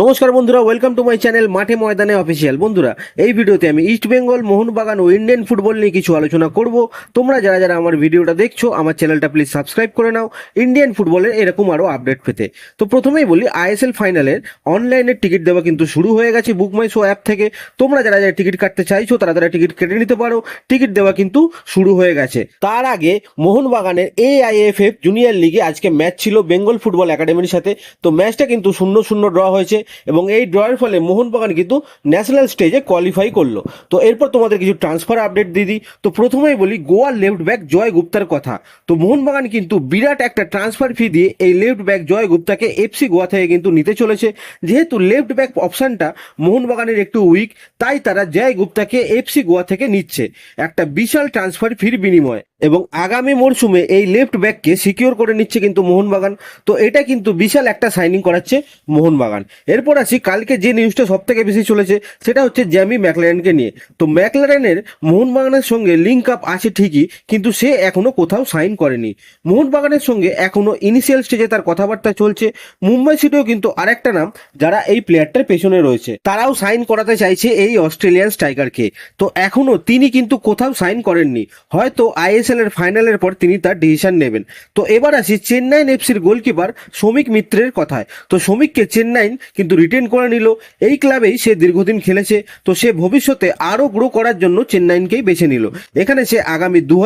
নমস্কার বন্ধুরা welcome to my channel মাঠে ময়দানে অফিসিয়াল বন্ধুরা, এই ভিডিওতে আমি ইস্ট বেঙ্গল মোহনবাগান ও ইন্ডিয়ান ফুটবল নিয়ে কিছু আলোচনা করব। তোমরা যারা যারা আমার ভিডিওটা দেখছ, আমার চ্যানেলটা প্লিজ সাবস্ক্রাইব করে নাও। ইন্ডিয়ান ফুটবলের এরকম আরও আপডেট পেতে। তো প্রথমেই বলি আইএসএল ফাইনালের অনলাইনে টিকিট দেওয়া কিন্তু শুরু হয়ে গেছে বুক মাই শো অ্যাপ থেকে। তোমরা যারা যারা টিকিট কাটতে চাইছো, তারা তারা টিকিট কেটে নিতে পারো। টিকিট দেওয়া কিন্তু শুরু হয়ে গেছে। তার আগে মোহনবাগানের এআইএফএফ জুনিয়র লিগে আজকে ম্যাচ ছিল বেঙ্গল ফুটবল একাডেমির সাথে। তো ম্যাচটা কিন্তু শূন্য শূন্য ড্র হয়েছে এবং এই ড্রয়ের ফলে মোহনবাগান কিন্তু ন্যাশনাল স্টেজে কোয়ালিফাই করল। তো এরপর তোমাদের কিছু ট্রান্সফার আপডেট দিয়ে দিই। তো প্রথমেই বলি গোয়ার লেফট ব্যাক জয় গুপ্তার কথা। তো মোহনবাগান কিন্তু বিরাট একটা ট্রান্সফার ফি দিয়ে এই লেফট ব্যাক জয় গুপ্তাকে এফসি গোয়া থেকে কিন্তু নিতে চলেছে। যেহেতু লেফট ব্যাক অপশানটা মোহনবাগানের একটু উইক তাই তারা জয় গুপ্তাকে এফসি গোয়া থেকে নিচ্ছে। একটা বিশাল ট্রান্সফার ফির বিনিময়। এবং আগামী মরশুমে এই লেফট ব্যাককে সিকিওর করে নিচ্ছে কিন্তু মোহনবাগান। তো এটা কিন্তু বিশাল একটা সাইনিং করাচ্ছে মোহনবাগান। এরপর আসি, কালকে যে নিউজটা সব থেকে বেশি চলেছে, সেটা হচ্ছে জ্যামি ম্যাকলারেনকে নিয়ে। তো ম্যাকলারেনের মোহনবাগানের সঙ্গে লিঙ্ক আপ আছে ঠিকই, কিন্তু সে এখনও কোথাও সাইন করেনি। মোহনবাগানের সঙ্গে এখনও ইনিশিয়াল স্টেজে তার কথাবার্তা চলছে। মুম্বাই সিটিও কিন্তু আরেকটা নাম, যারা এই প্লেয়ারটার পেছনে রয়েছে। তারাও সাইন করাতে চাইছে এই অস্ট্রেলিয়ান স্ট্রাইকারকে তো এখনও তিনি কিন্তু কোথাও সাইন করেননি। হয়তো আইএসএল এর ফাইনালের পর তিনি তার ডিসিশন নেবেন। তো এবার আসি চেন্নাইন এফসির গোলকিপার শ্রমিক মিত্রের কথায়। তো শ্রমিককে চেন্নাইন কিন্তু রিটেন করে নিল। এই ক্লাবেই সে দীর্ঘদিন খেলেছে। তো সে ভবিষ্যতে আরও গ্রো করার জন্য চেন্নাইনকেই বেছে নিল। এখানে সে আগামী দু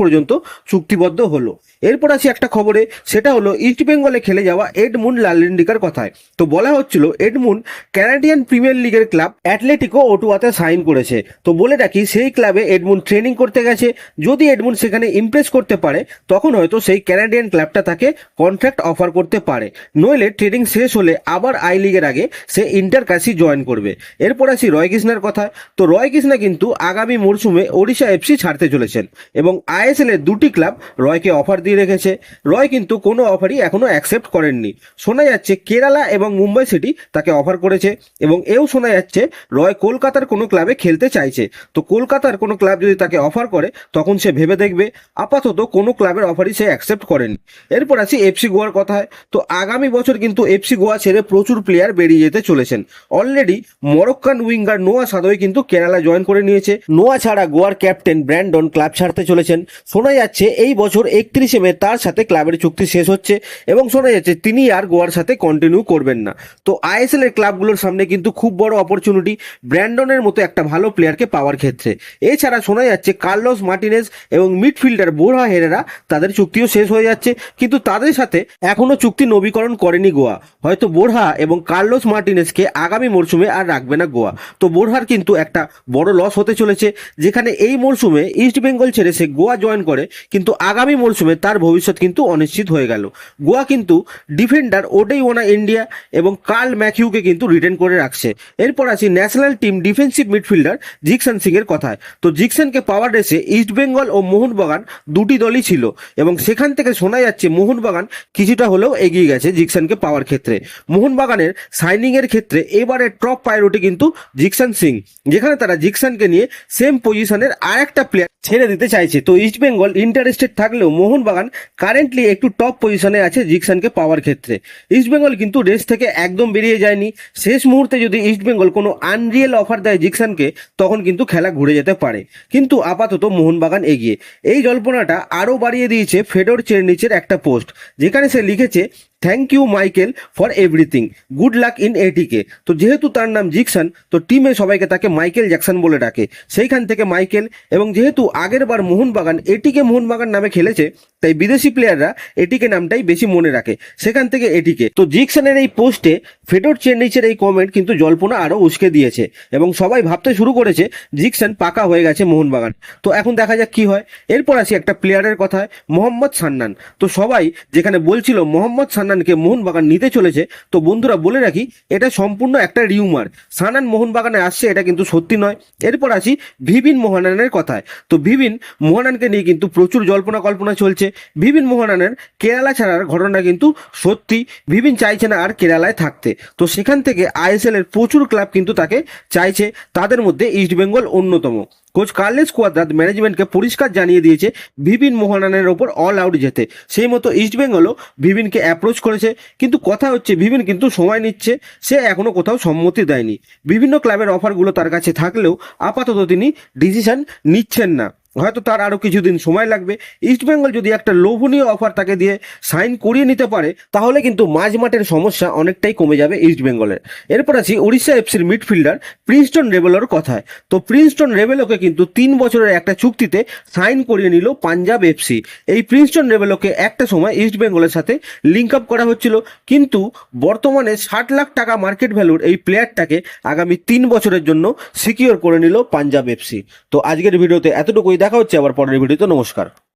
পর্যন্ত চুক্তিবদ্ধ হলো। এরপর আসি একটা খবরে, সেটা হলো ইস্ট বেঙ্গলে খেলে যাওয়া এডমুন লালেন্ডিকার কথায়। তো বলা হচ্ছিল এডমুন ক্যানাডিয়ান প্রিমিয়ার লিগের ক্লাব অ্যাটলেটিকো ওটুয়াতে সাইন করেছে। তো বলে রাখি, সেই ক্লাবে এডমুন ট্রেনিং করতে গেছে। যদি এডমুন সেখানে ইমপ্রেস করতে পারে, তখন হয়তো সেই ক্যানাডিয়ান ক্লাবটা তাকে কন্ট্রাক্ট অফার করতে পারে। নইলে ট্রেনিং শেষ হলে আবার আই লিগের আগে সে ইন্টার কাশি জয়েন করবে। এরপর আসি রয় কৃষ্ণার কথা। তো রয় কৃষ্ণা কিন্তু আগামী মরশুমে ওড়িশা এফসি ছাড়তে চলেছেন এবং আইএসএল এর দুটি ক্লাব রয়কে অফার দিয়ে রেখেছে। রয় কিন্তু কোনো অফারই এখনও অ্যাকসেপ্ট করেননি। শোনা যাচ্ছে কেরালা এবং মুম্বাই সিটি তাকে অফার করেছে এবং এও শোনা যাচ্ছে রয় কলকাতার কোনো ক্লাবে খেলতে চাইছে। তো কলকাতার কোনো ক্লাব যদি তাকে অফার করে, তখন সে ভেবে দেখবে, আপাতত কোনো ক্লাবের অফারই সে অ্যাকসেপ্ট করেনি। এরপর আসি এফসি গোয়ার কথায়। তো আগামী বছর কিন্তু এফসি গোয়া ছেড়ে প্রচুর প্লেয়ার বেরিয়ে যেতে চলেছেন। অলরেডি মরক্কান উইঙ্গার নোয়া সাদোই কিন্তু কেরালা জয়েন করে নিয়েছে। নোয়া ছাড়া গোয়ার ক্যাপ্টেন ব্র্যান্ডন ক্লাব ছাড়তে চলেছেন। শোনা যাচ্ছে এই বছর একত্রিশে মে তার সাথে ক্লাবের চুক্তি শেষ হচ্ছে এবং শোনা যাচ্ছে তিনি আর গোয়ার সাথে কন্টিনিউ করবেন না। তো আইএসএল এর ক্লাবগুলোর সামনে কিন্তু খুব বড় অপরচুনিটি ব্র্যান্ডনের মতো একটা ভালো প্লেয়ারকে পাওয়ার ক্ষেত্রে। এছাড়া শোনা যাচ্ছে কার্লোস মার্টিনেজ এবং মিডফিল্ডার বোরহা হেরেরা তাদের চুক্তিও শেষ হয়ে যাচ্ছে। কিন্তু তাদের সাথে এখনও চুক্তি নবীকরণ করেনি গোয়া। হয়তো বোরহা এবং কার্লোস মার্টিনেসকে আগামী মরশুমে আর রাখবে না গোয়া। তো বোরহার কিন্তু একটা বড় লস হতে চলেছে, যেখানে এই মরশুমে ইস্ট বেঙ্গল ছেড়ে সে গোয়া জয়েন করে, কিন্তু আগামী মরশুমে তার ভবিষ্যৎ কিন্তু অনিশ্চিত হয়ে গেল। গোয়া কিন্তু ডিফেন্ডার ওডেই ওনা ইন্ডিয়া এবং কার্ল ম্যাথিউকে কিন্তু রিটার্ন করে রাখছে। এরপর আসি national team defensive midfielder Jeakson Singh এর কথায়। তো জিকসনকে পাওয়ার রেসে ইস্ট বেঙ্গল ও মোহনবাগান দুটি দলই ছিল এবং সেখান থেকে শোনা যাচ্ছে মোহনবাগান কিছুটা হলেও এগিয়ে গেছে জিকসানকে পাওয়ার ক্ষেত্রে। মোহনবাগানের সাইনিং এর ক্ষেত্রে এবারে টপ প্রায়োরিটি কিন্তু জিকসান সিং, যেখানে তারা জিকসানকে নিয়ে সেম পজিশনের আর একটা প্লেয়ার ছেড়ে দিতে চাইছে। তো ইস্ট বেঙ্গল ইন্টারেস্টেড থাকলেও মোহনবাগান কারেন্টলি একটু টপ পজিশনে আছে জিকসনকে পাওয়ার ক্ষেত্রে। ইস্ট বেঙ্গল কিন্তু রেস থেকে একদম বেরিয়ে যায়নি। শেষ মুহূর্তে যদি ইস্ট বেঙ্গল কোনো আনরিয়েল অফার দেয় জিকসনকে, তখন কিন্তু খেলা ঘুরে যেতে পারে। কিন্তু আপাতত মোহনবাগান এগিয়ে। এই জল্পনাটা আরও বাড়িয়ে দিয়েছে ফেডর চেরনিচের একটা পোস্ট, যেখানে সে লিখেছে thank you Michael for everything good luck in ATK তো যেহেতু তার নাম জিকসন, তো টিমে সবাইকে তাকে মাইকেল জ্যাকসন বলে ডাকে। সেইখান থেকে মাইকেল এবং যেহেতু আগের বার মোহনবাগান এটিকে মোহনবাগান নামে খেলেছে তাই বিদেশি প্লেয়াররা এটিকে নামটাই বেশি মনে রাখে। সেখান থেকে এটিকে। তো জিকসনের এই পোস্টে ফেডর চেন্নিচের এই কমেন্ট কিন্তু জল্পনা আরও উস্কে দিয়েছে এবং সবাই ভাবতে শুরু করেছে জিকসন পাকা হয়ে গেছে মোহনবাগান। তো এখন দেখা যাক কি হয়। এরপর আসি একটা প্লেয়ারের কথায়, মোহাম্মদ সান্নান। তো সবাই যেখানে বলছিল মোহাম্মদ সান্নানকে মোহনবাগান নিতে চলেছে, তো বন্ধুরা বলে রাখি, এটা সম্পূর্ণ একটা রিউমার সানান মোহনবাগানে আসছে, এটা কিন্তু সত্যি নয়। এরপর আসি ভিবিন মোহানানের কথায়। তো ভিবিন মোহানানকে নিয়ে কিন্তু প্রচুর জল্পনা কল্পনা চলছে। ভিবিন মোহনানের কেরালা ছাড়ার ঘটনা কিন্তু সত্যি ভিবিন চাইছে না আর কেরালায় থাকতে। তো সেখান থেকে আইএসএল এর প্রচুর ক্লাব কিন্তু তাকে চাইছে, তাদের মধ্যে ইস্ট বেঙ্গল অন্যতম। কোচ কার্লেস কোয়াদ্রাত ম্যানেজমেন্টকে পরিষ্কার জানিয়ে দিয়েছে ভিবিন মোহনানের ওপর অল আউট যেতে। সেই মতো ইস্টবেঙ্গলও ভিবিনকে অ্যাপ্রোচ করেছে, কিন্তু কথা হচ্ছে ভিবিন কিন্তু সময় নিচ্ছে, সে এখনও কোথাও সম্মতি দেয়নি। বিভিন্ন ক্লাবের অফারগুলো তার কাছে থাকলেও আপাতত তিনি ডিসিশন নিচ্ছেন না। হয়তো তার আরও কিছুদিন সময় লাগবে। ইস্টবেঙ্গল যদি একটা লোভনীয় অফার তাকে দিয়ে সাইন করিয়ে নিতে পারে, তাহলে কিন্তু মাঝ মাঠের সমস্যা অনেকটাই কমে যাবে ইস্টবেঙ্গলের এরপর আছি উড়িষ্যা এফসির মিডফিল্ডার প্রিন্সটন রেবেলোর কথায়। তো প্রিন্সটন রেবেলোকে কিন্তু তিন বছরের একটা চুক্তিতে সাইন করিয়ে নিল পাঞ্জাব এফসি এই প্রিন্সটন রেবেলোকে একটা সময় ইস্টবেঙ্গলের সাথে লিঙ্ক আপ করা হচ্ছিল। কিন্তু বর্তমানে ষাট লাখ টাকা মার্কেট ভ্যালুর এই প্লেয়ারটাকে আগামী তিন বছরের জন্য সিকিওর করে নিল পাঞ্জাব এফসি তো আজকের ভিডিওতে এতটুকুই। দেখা হচ্ছে আবার পরের ভিডিওতে নমস্কার।